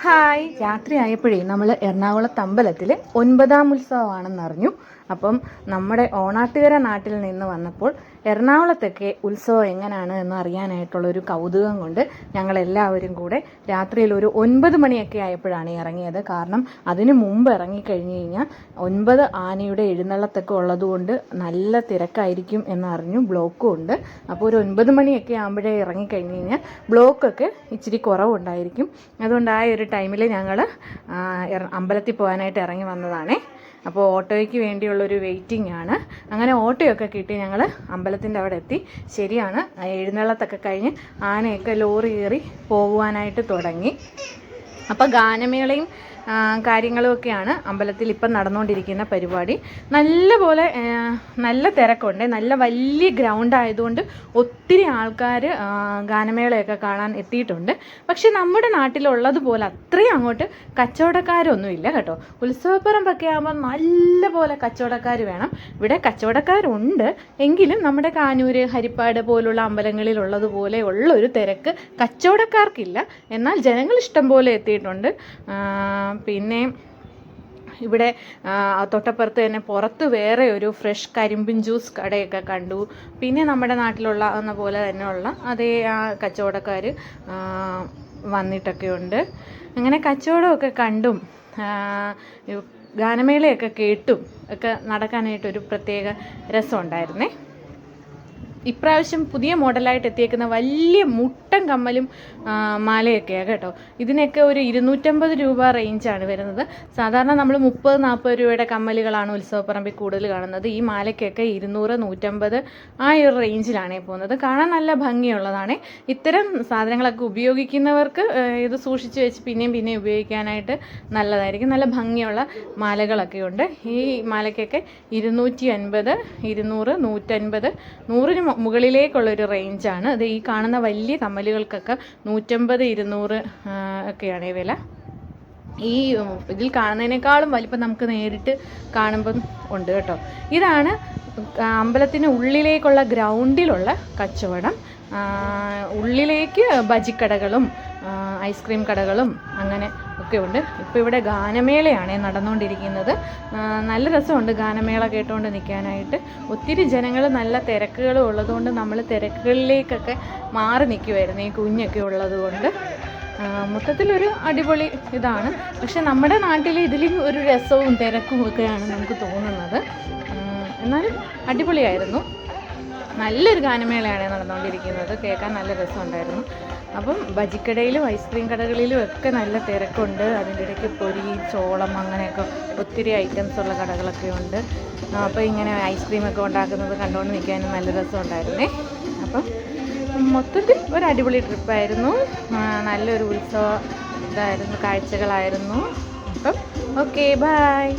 Hi. രാത്രി ആയപ്പോഴേ നമ്മൾ എറണാകുളത്ത് അമ്പലത്തിൽ ഒൻപതാം ഉത്സവമാണെന്ന് അറിഞ്ഞു അപ്പം നമ്മുടെ ഓണാട്ടുകര നാട്ടിൽ നിന്ന് വന്നപ്പോൾ എറണാകുളത്തൊക്കെ ഉത്സവം എങ്ങനെയാണ് എന്ന് അറിയാനായിട്ടുള്ള ഒരു കൗതുകം കൊണ്ട് ഞങ്ങൾ എല്ലാവരും കൂടെ രാത്രിയിൽ ഒരു ഒൻപത് മണിയൊക്കെ ആയപ്പോഴാണ് ഇറങ്ങിയത്. കാരണം അതിനു മുമ്പ് ഇറങ്ങിക്കഴിഞ്ഞ് കഴിഞ്ഞാൽ ഒൻപത് ആനയുടെ എഴുന്നള്ളത്തൊക്കെ ഉള്ളതുകൊണ്ട് നല്ല തിരക്കായിരിക്കും എന്നറിഞ്ഞു ബ്ലോക്കും ഉണ്ട്. അപ്പോൾ ഒരു ഒൻപത് മണിയൊക്കെ ആകുമ്പോഴേ ഇറങ്ങിക്കഴിഞ്ഞ് കഴിഞ്ഞാൽ ബ്ലോക്കൊക്കെ ഇച്ചിരി കുറവുണ്ടായിരിക്കും. അതുകൊണ്ട് ആ ഒരു ടൈമിൽ ഞങ്ങൾ അമ്പലത്തിൽ പോകാനായിട്ട് ഇറങ്ങി വന്നതാണേ. അപ്പോൾ ഓട്ടോയ്ക്ക് വേണ്ടിയുള്ളൊരു വെയിറ്റിംഗ് ആണ് അങ്ങനെ ഓട്ടോയൊക്കെ കിട്ടി ഞങ്ങൾ അമ്പലത്തിന്റെ അവിടെ എത്തി. ശരിയാണ്. എഴുന്നള്ളത്തൊക്കെ കഴിഞ്ഞ് ആനയൊക്കെ ലോറി കയറി പോകുവാനായിട്ട് തുടങ്ങി. അപ്പോൾ ഗാനമേളയും ആ, കാര്യങ്ങളും അമ്പലത്തിൽ ഇപ്പം നടന്നുകൊണ്ടിരിക്കുന്ന പരിപാടി. നല്ലപോലെ നല്ല തിരക്കുണ്ട്. നല്ല വലിയ ഗ്രൗണ്ട് ആയതുകൊണ്ട് ഒത്തിരി ആൾക്കാർ ഗാനമേളയൊക്കെ കാണാൻ എത്തിയിട്ടുണ്ട്. പക്ഷേ നമ്മുടെ നാട്ടിലുള്ളതുപോലെ അത്രയും അങ്ങോട്ട് കച്ചവടക്കാരൊന്നുമില്ല കേട്ടോ. ഉത്സവപ്പറമ്പൊക്കെ ആകുമ്പോൾ നല്ലപോലെ കച്ചവടക്കാർ വേണം. ഇവിടെ കച്ചവടക്കാരുണ്ട്. എങ്കിലും നമ്മുടെ കാനൂര് ഹരിപ്പാട് പോലുള്ള അമ്പലങ്ങളിലുള്ളതുപോലെ ഉള്ള ഒരു തിരക്ക് കച്ചവടക്കാർക്കില്ല. എന്നാൽ ജനങ്ങൾ ഇഷ്ടം പോലെ എത്തിയിട്ടുണ്ട്. പിന്നെ ഇവിടെ തൊട്ടപ്പുറത്ത് തന്നെ പുറത്ത് വേറെ ഒരു ഫ്രഷ് കരിമ്പിൻ ജ്യൂസ് കടയൊക്കെ കണ്ടു. പിന്നെ നമ്മുടെ നാട്ടിലുള്ള എന്ന പോലെ തന്നെയുള്ള അതേ കച്ചവടക്കാർ വന്നിട്ടൊക്കെ ഉണ്ട്. അങ്ങനെ കച്ചവടമൊക്കെ കണ്ടും ഗാനമേളയൊക്കെ കേട്ടും ഒക്കെ നടക്കാനായിട്ടൊരു പ്രത്യേക രസമുണ്ടായിരുന്നേ. ഇപ്രാവശ്യം പുതിയ മോഡലായിട്ട് എത്തിയേക്കുന്ന വലിയ മുട്ടൻ കമ്മലും മാലയൊക്കെയാണ് കേട്ടോ. ഇതിനൊക്കെ ഒരു ഇരുന്നൂറ്റമ്പത് രൂപ റേഞ്ചാണ് വരുന്നത്. സാധാരണ നമ്മൾ മുപ്പത് നാൽപ്പത് രൂപയുടെ കമ്മലുകളാണ് ഉത്സവപ്പറമ്പിൽ കൂടുതൽ കാണുന്നത്. ഈ മാലയ്ക്കൊക്കെ ഇരുന്നൂറ് നൂറ്റമ്പത് ആ ഒരു റേഞ്ചിലാണ് പോകുന്നത്. കാണാൻ നല്ല ഭംഗിയുള്ളതാണ്. ഇത്തരം സാധനങ്ങളൊക്കെ ഉപയോഗിക്കുന്നവർക്ക് ഇത് സൂക്ഷിച്ച് വെച്ച് പിന്നെയും പിന്നെയും ഉപയോഗിക്കാനായിട്ട് നല്ലതായിരിക്കും. നല്ല ഭംഗിയുള്ള മാലകളൊക്കെ ഉണ്ട് ഈ മാലയ്ക്കൊക്കെ ഇരുന്നൂറ്റി അൻപത് ഇരുന്നൂറ് നൂറ്റൻപത് നൂറിന് മു- മുകളിലേക്കുള്ള ഒരു റേഞ്ചാണ് അത് ഈ കാണുന്ന വലിയ കമ്മലുകൾക്കൊക്കെ നൂറ്റമ്പത് ഇരുന്നൂറ് ഒക്കെയാണ് ഈ വില. ഈ ഇതിൽ കാണുന്നതിനേക്കാളും വലിപ്പം നമുക്ക് നേരിട്ട് കാണുമ്പം ഉണ്ട് കേട്ടോ. ഇതാണ് അമ്പലത്തിന് ഉള്ളിലേക്കുള്ള ഗ്രൗണ്ടിലുള്ള കച്ചവടം. ഉള്ളിലേക്ക് ബജിക്കടകളും ഐസ്ക്രീം കടകളും അങ്ങനെ ഒക്കെ ഉണ്ട്. ഇപ്പോൾ ഇവിടെ ഗാനമേളയാണ് നടന്നുകൊണ്ടിരിക്കുന്നത്. നല്ല രസമുണ്ട് ഗാനമേള കേട്ടുകൊണ്ട് നിൽക്കാനായിട്ട് ഒത്തിരി ജനങ്ങൾ നല്ല തിരക്കുകളും ഉള്ളതുകൊണ്ട് നമ്മൾ തിരക്കുകളിലേക്കൊക്കെ മാറി നിൽക്കുമായിരുന്നു ഈ കുഞ്ഞൊക്കെ ഉള്ളതുകൊണ്ട് മൊത്തത്തിലൊരു അടിപൊളി ഇതാണ്. പക്ഷെ നമ്മുടെ നാട്ടിൽ ഇതിലും ഒരു രസവും തിരക്കും ഒക്കെയാണ് നമുക്ക് തോന്നുന്നത്. എന്നാലും അടിപൊളിയായിരുന്നു. നല്ലൊരു ഗാനമേളയാണ് നടന്നുകൊണ്ടിരിക്കുന്നത്. കേൾക്കാൻ നല്ല രസമുണ്ടായിരുന്നു. അപ്പം ബജിക്കടയിലും ഐസ്ക്രീം കടകളിലും ഒക്കെ നല്ല തിരക്കുണ്ട്. അതിന്റെ ഇടയ്ക്ക് പൊരി ചോളം അങ്ങനെയൊക്കെ ഒത്തിരി ഐറ്റംസ് ഉള്ള കടകളൊക്കെ ഉണ്ട്. അപ്പോൾ ഇങ്ങനെ ഐസ്ക്രീമൊക്കെ ഉണ്ടാക്കുന്നത് കണ്ടുകൊണ്ട് നിൽക്കാനും നല്ല രസമുണ്ടായിരുന്നേ. അപ്പം മൊത്തത്തിൽ ഒരു അടിപൊളി ട്രിപ്പായിരുന്നു നല്ലൊരു ഉത്സവ ഇതായിരുന്നു കാഴ്ചകളായിരുന്നു. അപ്പം ഓക്കെ ബായ്